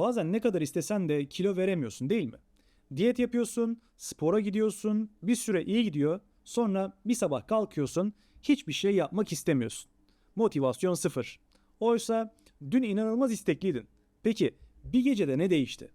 Bazen ne kadar istesen de kilo veremiyorsun değil mi? Diyet yapıyorsun, spora gidiyorsun, bir süre iyi gidiyor. Sonra bir sabah kalkıyorsun, hiçbir şey yapmak istemiyorsun. Motivasyon sıfır. Oysa dün inanılmaz istekliydin. Peki bir gecede ne değişti?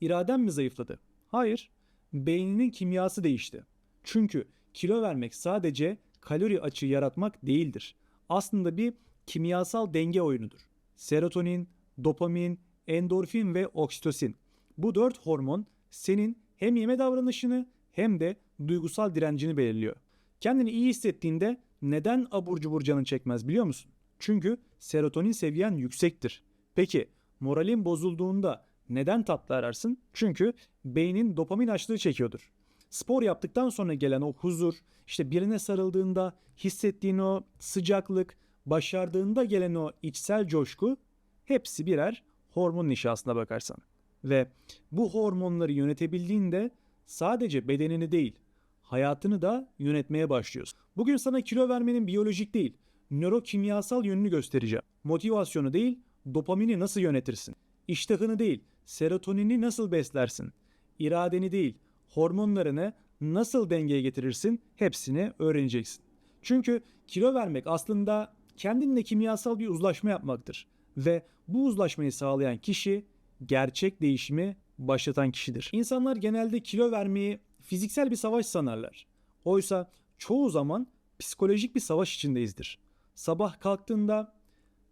İraden mi zayıfladı? Hayır. Beyninin kimyası değişti. Çünkü kilo vermek sadece kalori açığı yaratmak değildir. Aslında bir kimyasal denge oyunudur. Serotonin, dopamin, endorfin ve oksitosin. Bu dört hormon senin hem yeme davranışını hem de duygusal direncini belirliyor. Kendini iyi hissettiğinde neden abur cubur canın çekmez biliyor musun? Çünkü serotonin seviyen yüksektir. Peki moralin bozulduğunda neden tatlı ararsın? Çünkü beynin dopamin açlığı çekiyordur. Spor yaptıktan sonra gelen o huzur, işte birine sarıldığında hissettiğin o sıcaklık, başardığında gelen o içsel coşku hepsi birer hormon işi bakarsan. Ve bu hormonları yönetebildiğinde sadece bedenini değil, hayatını da yönetmeye başlıyorsun. Bugün sana kilo vermenin biyolojik değil, nörokimyasal yönünü göstereceğim. Motivasyonu değil, dopamini nasıl yönetirsin? İştahını değil, serotonini nasıl beslersin? İradeni değil, hormonlarını nasıl dengeye getirirsin? Hepsini öğreneceksin. Çünkü kilo vermek aslında kendinle kimyasal bir uzlaşma yapmaktır. Ve bu uzlaşmayı sağlayan kişi gerçek değişimi başlatan kişidir. İnsanlar genelde kilo vermeyi fiziksel bir savaş sanarlar. Oysa çoğu zaman psikolojik bir savaş içindeyizdir. Sabah kalktığında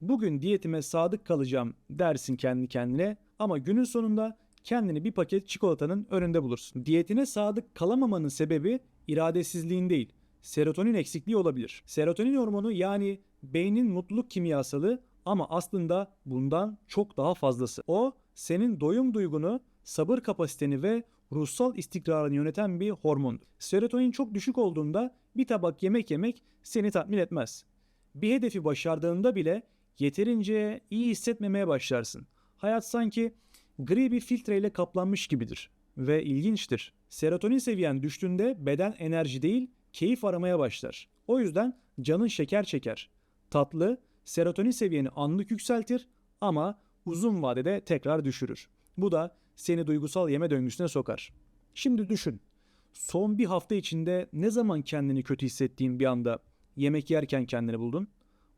bugün diyetime sadık kalacağım dersin kendi kendine ama günün sonunda kendini bir paket çikolatanın önünde bulursun. Diyetine sadık kalamamanın sebebi iradesizliğin değil, serotonin eksikliği olabilir. Serotonin hormonu yani beynin mutluluk kimyasalı ama aslında bundan çok daha fazlası. O senin doyum duygunu, sabır kapasiteni ve ruhsal istikrarını yöneten bir hormondur. Serotonin çok düşük olduğunda bir tabak yemek yemek seni tatmin etmez. Bir hedefi başardığında bile yeterince iyi hissetmemeye başlarsın. Hayat sanki gri bir filtreyle kaplanmış gibidir. Ve ilginçtir. Serotonin seviyen düştüğünde beden enerji değil, keyif aramaya başlar. O yüzden canın şeker çeker. Tatlı, serotonin seviyeni anlık yükseltir ama uzun vadede tekrar düşürür. Bu da seni duygusal yeme döngüsüne sokar. Şimdi düşün. Son bir hafta içinde ne zaman kendini kötü hissettiğin bir anda yemek yerken kendini buldun?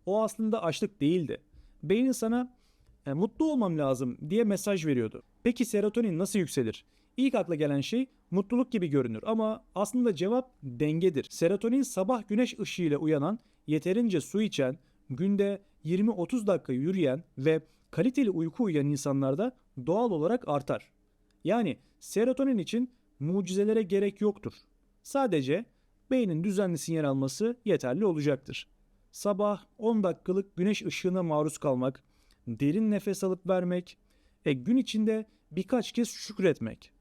O aslında açlık değildi. Beynin sana "E, mutlu olmam lazım diye mesaj veriyordu. Peki serotonin nasıl yükselir? İlk akla gelen şey mutluluk gibi görünür ama aslında cevap dengedir. Serotonin sabah güneş ışığıyla uyanan, yeterince su içen, günde 20-30 dakika yürüyen ve kaliteli uyku uyuyan insanlarda doğal olarak artar. Yani serotonin için mucizelere gerek yoktur. Sadece beynin düzenli sinyal alması yeterli olacaktır. Sabah 10 dakikalık güneş ışığına maruz kalmak, derin nefes alıp vermek, e, gün içinde birkaç kez şükretmek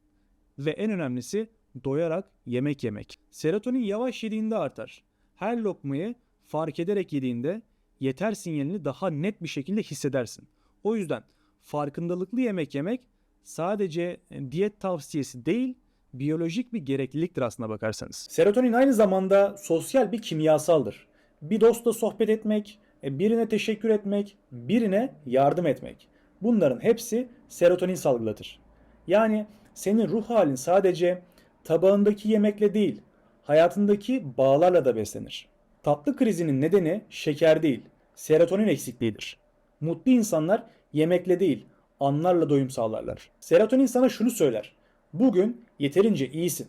ve en önemlisi doyarak yemek yemek. Serotonin yavaş yediğinde artar. Her lokmayı fark ederek yediğinde yeter sinyalini daha net bir şekilde hissedersin. O yüzden farkındalıklı yemek yemek sadece e, diyet tavsiyesi değil, biyolojik bir gerekliliktir aslına bakarsanız. Serotonin aynı zamanda sosyal bir kimyasaldır. Bir dostla sohbet etmek, e, birine teşekkür etmek, birine yardım etmek. Bunların hepsi serotonin salgılatır. Yani senin ruh halin sadece tabağındaki yemekle değil, hayatındaki bağlarla da beslenir. Tatlı krizinin nedeni şeker değil, serotonin eksikliğidir. Mutlu insanlar yemekle değil, anlarla doyum sağlarlar. Serotonin sana şunu söyler. Bugün yeterince iyisin.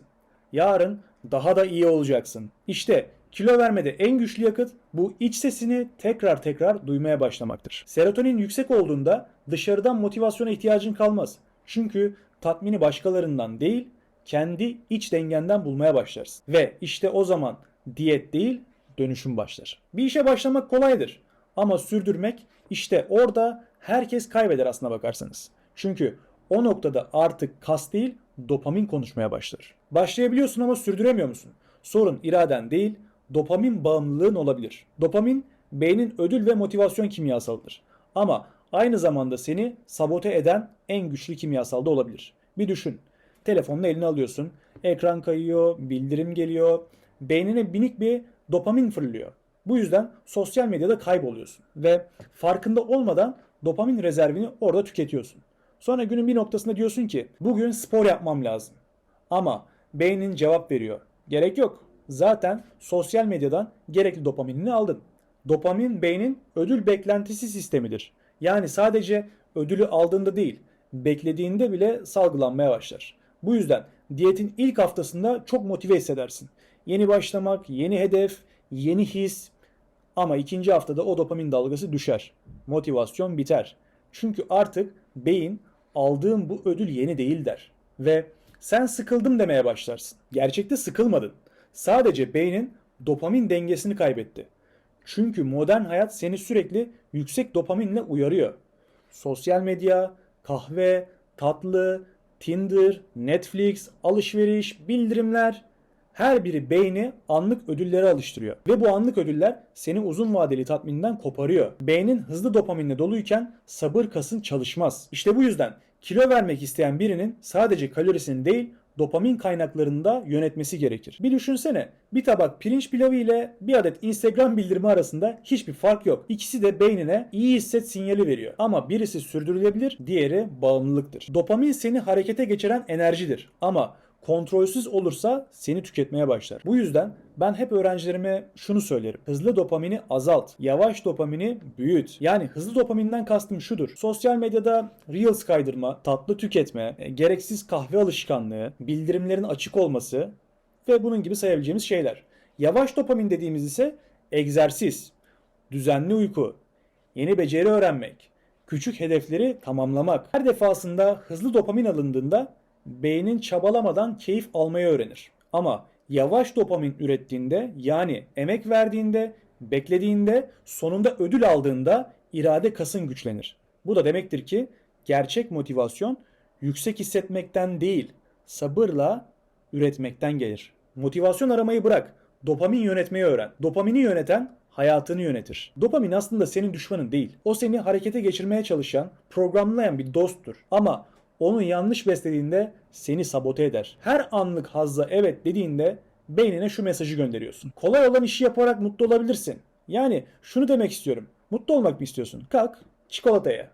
Yarın daha da iyi olacaksın. İşte kilo vermede en güçlü yakıt bu iç sesini tekrar tekrar duymaya başlamaktır. Serotonin yüksek olduğunda dışarıdan motivasyona ihtiyacın kalmaz. Çünkü tatmini başkalarından değil, kendi iç dengenden bulmaya başlarsın. Ve işte o zaman diyet değil, dönüşüm başlar. Bir işe başlamak kolaydır ama sürdürmek işte orada herkes kaybeder aslına bakarsanız. Çünkü o noktada artık kas değil, dopamin konuşmaya başlar. Başlayabiliyorsun ama sürdüremiyor musun? Sorun iraden değil, dopamin bağımlılığın olabilir. Dopamin beynin ödül ve motivasyon kimyasalıdır. Ama aynı zamanda seni sabote eden en güçlü kimyasal da olabilir. Bir düşün. Telefonunu eline alıyorsun. Ekran kayıyor, bildirim geliyor. Beynine minik bir dopamin fırlıyor. Bu yüzden sosyal medyada kayboluyorsun ve farkında olmadan dopamin rezervini orada tüketiyorsun. Sonra günün bir noktasında diyorsun ki bugün spor yapmam lazım. Ama beynin cevap veriyor. Gerek yok. Zaten sosyal medyadan gerekli dopaminini aldın. Dopamin beynin ödül beklentisi sistemidir. Yani sadece ödülü aldığında değil, beklediğinde bile salgılanmaya başlar. Bu yüzden diyetin ilk haftasında çok motive hissedersin. Yeni başlamak, yeni hedef, yeni his ama ikinci haftada o dopamin dalgası düşer. Motivasyon biter. Çünkü artık beyin aldığım bu ödül yeni değil der. Ve sen sıkıldım demeye başlarsın. Gerçekte sıkılmadın. Sadece beynin dopamin dengesini kaybetti. Çünkü modern hayat seni sürekli yüksek dopaminle uyarıyor. Sosyal medya, kahve, tatlı, Tinder, Netflix, alışveriş, bildirimler her biri beyni anlık ödüllere alıştırıyor. Ve bu anlık ödüller seni uzun vadeli tatminden koparıyor. Beynin hızlı dopaminle doluyken sabır kasın çalışmaz. İşte bu yüzden kilo vermek isteyen birinin sadece kalorisini değil dopamin kaynaklarını da yönetmesi gerekir. Bir düşünsene bir tabak pirinç pilavı ile bir adet Instagram bildirimi arasında hiçbir fark yok. İkisi de beynine iyi hisset sinyali veriyor. Ama birisi sürdürülebilir, diğeri bağımlılıktır. Dopamin seni harekete geçiren enerjidir. Ama kontrolsüz olursa seni tüketmeye başlar. Bu yüzden ben hep öğrencilerime şunu söylerim. Hızlı dopamini azalt. Yavaş dopamini büyüt. Yani hızlı dopaminden kastım şudur. Sosyal medyada reels kaydırma, tatlı tüketme, e, gereksiz kahve alışkanlığı, bildirimlerin açık olması ve bunun gibi sayabileceğimiz şeyler. Yavaş dopamin dediğimiz ise egzersiz, düzenli uyku, yeni beceri öğrenmek, küçük hedefleri tamamlamak. Her defasında hızlı dopamin alındığında beynin çabalamadan keyif almayı öğrenir. Ama yavaş dopamin ürettiğinde yani emek verdiğinde, beklediğinde, sonunda ödül aldığında irade kasın güçlenir. Bu da demektir ki gerçek motivasyon yüksek hissetmekten değil, sabırla üretmekten gelir. Motivasyon aramayı bırak, dopamin yönetmeyi öğren. Dopamini yöneten hayatını yönetir. Dopamin aslında senin düşmanın değil. O seni harekete geçirmeye çalışan, programlayan bir dosttur. Ama onu yanlış beslediğinde seni sabote eder. Her anlık hazza evet dediğinde beynine şu mesajı gönderiyorsun. Kolay olan işi yaparak mutlu olabilirsin. Yani şunu demek istiyorum. Mutlu olmak mı istiyorsun? Kalk çikolataya.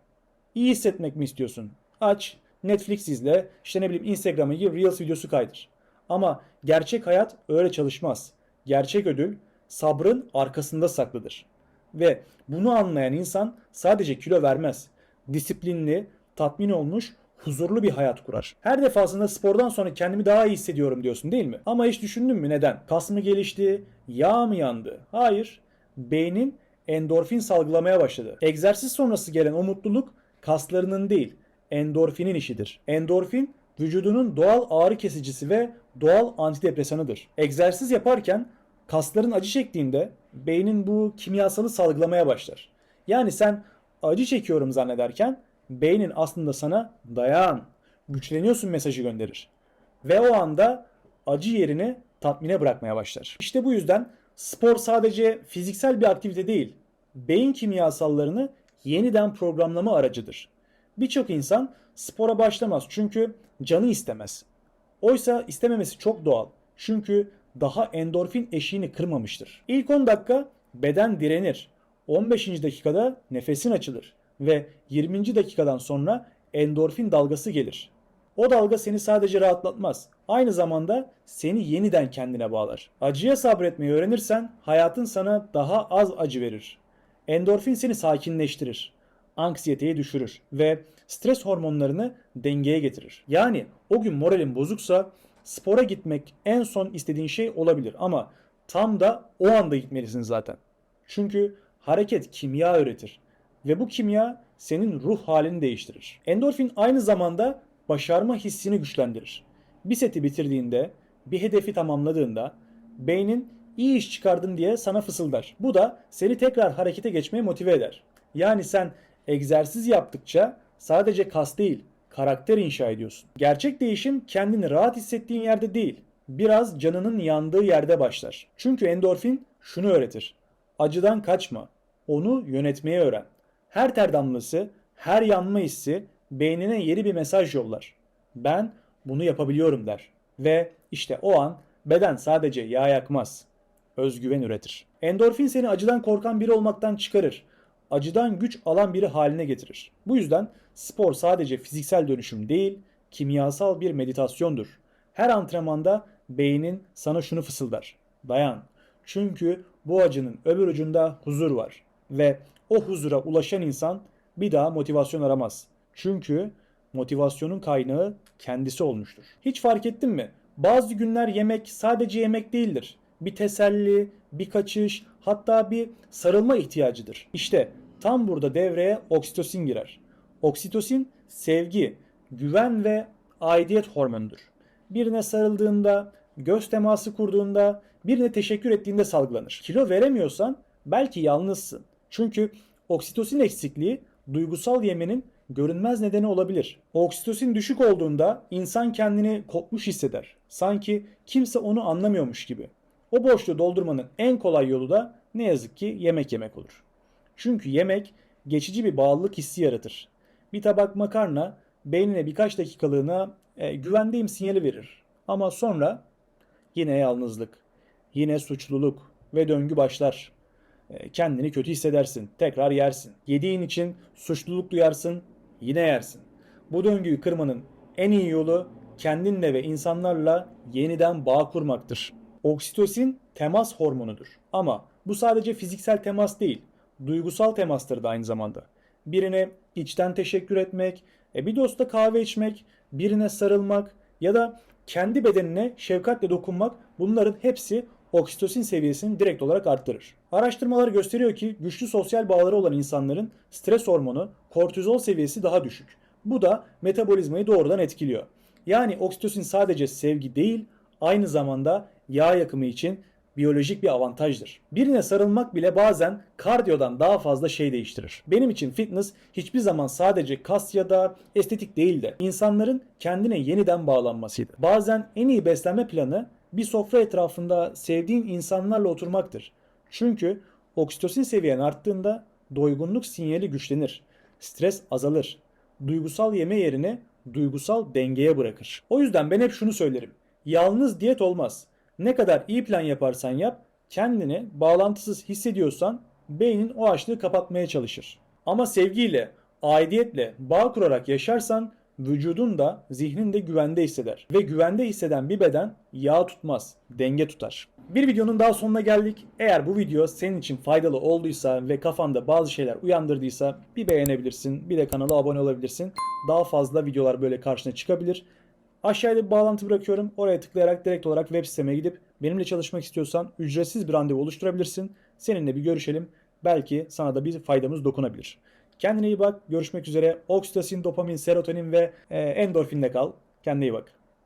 İyi hissetmek mi istiyorsun? Aç Netflix izle, işte ne bileyim Instagram'a gir, Reels videosu kaydır. Ama gerçek hayat öyle çalışmaz. Gerçek ödül sabrın arkasında saklıdır. Ve bunu anlayan insan sadece kilo vermez. Disiplinli, tatmin olmuş, huzurlu bir hayat kurar. Her defasında spordan sonra kendimi daha iyi hissediyorum diyorsun değil mi? Ama hiç düşündün mü neden? Kas mı gelişti? Yağ mı yandı? Hayır. Beynin endorfin salgılamaya başladı. Egzersiz sonrası gelen o mutluluk kaslarının değil, endorfinin işidir. Endorfin vücudunun doğal ağrı kesicisi ve doğal antidepresanıdır. Egzersiz yaparken kasların acı çektiğinde beynin bu kimyasalı salgılamaya başlar. Yani sen acı çekiyorum zannederken beynin aslında sana dayan, güçleniyorsun mesajı gönderir. Ve o anda acı yerini tatmine bırakmaya başlar. İşte bu yüzden spor sadece fiziksel bir aktivite değil, beyin kimyasallarını yeniden programlama aracıdır. Birçok insan spora başlamaz çünkü canı istemez. Oysa istememesi çok doğal. Çünkü daha endorfin eşiğini kırmamıştır. İlk 10 dakika beden direnir. 15. dakikada nefesin açılır ve 20. dakikadan sonra endorfin dalgası gelir. O dalga seni sadece rahatlatmaz. Aynı zamanda seni yeniden kendine bağlar. Acıya sabretmeyi öğrenirsen hayatın sana daha az acı verir. Endorfin seni sakinleştirir. Anksiyeteyi düşürür ve stres hormonlarını dengeye getirir. Yani o gün moralin bozuksa spora gitmek en son istediğin şey olabilir ama tam da o anda gitmelisin zaten. Çünkü hareket kimya üretir ve bu kimya senin ruh halini değiştirir. Endorfin aynı zamanda başarma hissini güçlendirir. Bir seti bitirdiğinde, bir hedefi tamamladığında beynin iyi iş çıkardın diye sana fısıldar. Bu da seni tekrar harekete geçmeye motive eder. Yani sen egzersiz yaptıkça sadece kas değil, karakter inşa ediyorsun. Gerçek değişim kendini rahat hissettiğin yerde değil, biraz canının yandığı yerde başlar. Çünkü endorfin şunu öğretir. Acıdan kaçma, onu yönetmeyi öğren. Her ter damlası, her yanma hissi beynine yeni bir mesaj yollar. Ben bunu yapabiliyorum der. Ve işte o an beden sadece yağ yakmaz. Özgüven üretir. Endorfin seni acıdan korkan biri olmaktan çıkarır. Acıdan güç alan biri haline getirir. Bu yüzden Spor sadece fiziksel dönüşüm değil, kimyasal bir meditasyondur. Her antrenmanda beynin sana şunu fısıldar. Dayan. Çünkü bu acının öbür ucunda huzur var. Ve o huzura ulaşan insan bir daha motivasyon aramaz. Çünkü motivasyonun kaynağı kendisi olmuştur. Hiç fark ettin mi? Bazı günler yemek sadece yemek değildir. Bir teselli, bir kaçış, hatta bir sarılma ihtiyacıdır. İşte tam burada devreye oksitosin girer. Oksitosin sevgi, güven ve aidiyet hormonudur. Birine sarıldığında, göz teması kurduğunda, birine teşekkür ettiğinde salgılanır. Kilo veremiyorsan belki yalnızsın. Çünkü oksitosin eksikliği duygusal yemenin görünmez nedeni olabilir. Oksitosin düşük olduğunda insan kendini kopmuş hisseder. Sanki kimse onu anlamıyormuş gibi. O boşluğu doldurmanın en kolay yolu da ne yazık ki yemek yemek olur. Çünkü yemek geçici bir bağlılık hissi yaratır. Bir tabak makarna beynine birkaç dakikalığına e, güvendeyim sinyali verir. Ama sonra yine yalnızlık, yine suçluluk ve döngü başlar. E, kendini kötü hissedersin, tekrar yersin. Yediğin için suçluluk duyarsın, yine yersin. Bu döngüyü kırmanın en iyi yolu kendinle ve insanlarla yeniden bağ kurmaktır. Oksitosin temas hormonudur. Ama bu sadece fiziksel temas değil, duygusal temastır da aynı zamanda. Birine içten teşekkür etmek, e bir dosta kahve içmek, birine sarılmak ya da kendi bedenine şefkatle dokunmak bunların hepsi oksitosin seviyesini direkt olarak arttırır. Araştırmalar gösteriyor ki güçlü sosyal bağları olan insanların stres hormonu, kortizol seviyesi daha düşük. Bu da metabolizmayı doğrudan etkiliyor. Yani oksitosin sadece sevgi değil, aynı zamanda yağ yakımı için biyolojik bir avantajdır. Birine sarılmak bile bazen kardiyodan daha fazla şey değiştirir. Benim için fitness hiçbir zaman sadece kas ya da estetik değil de insanların kendine yeniden bağlanmasıydı. Bazen en iyi beslenme planı bir sofra etrafında sevdiğin insanlarla oturmaktır. Çünkü oksitosin seviyen arttığında doygunluk sinyali güçlenir. Stres azalır. Duygusal yeme yerine duygusal dengeye bırakır. O yüzden ben hep şunu söylerim. Yalnız diyet olmaz. Ne kadar iyi plan yaparsan yap, kendini bağlantısız hissediyorsan beynin o açlığı kapatmaya çalışır. Ama sevgiyle, aidiyetle bağ kurarak yaşarsan vücudun da zihnin de güvende hisseder. Ve güvende hisseden bir beden yağ tutmaz, denge tutar. Bir videonun daha sonuna geldik. Eğer bu video senin için faydalı olduysa ve kafanda bazı şeyler uyandırdıysa bir beğenebilirsin, bir de kanala abone olabilirsin. Daha fazla videolar böyle karşına çıkabilir. Aşağıda bir bağlantı bırakıyorum. Oraya tıklayarak direkt olarak web siteme gidip benimle çalışmak istiyorsan ücretsiz bir randevu oluşturabilirsin. Seninle bir görüşelim. Belki sana da bir faydamız dokunabilir. Kendine iyi bak. Görüşmek üzere. Oksitosin, dopamin, serotonin ve e, endorfinle kal. Kendine iyi bak.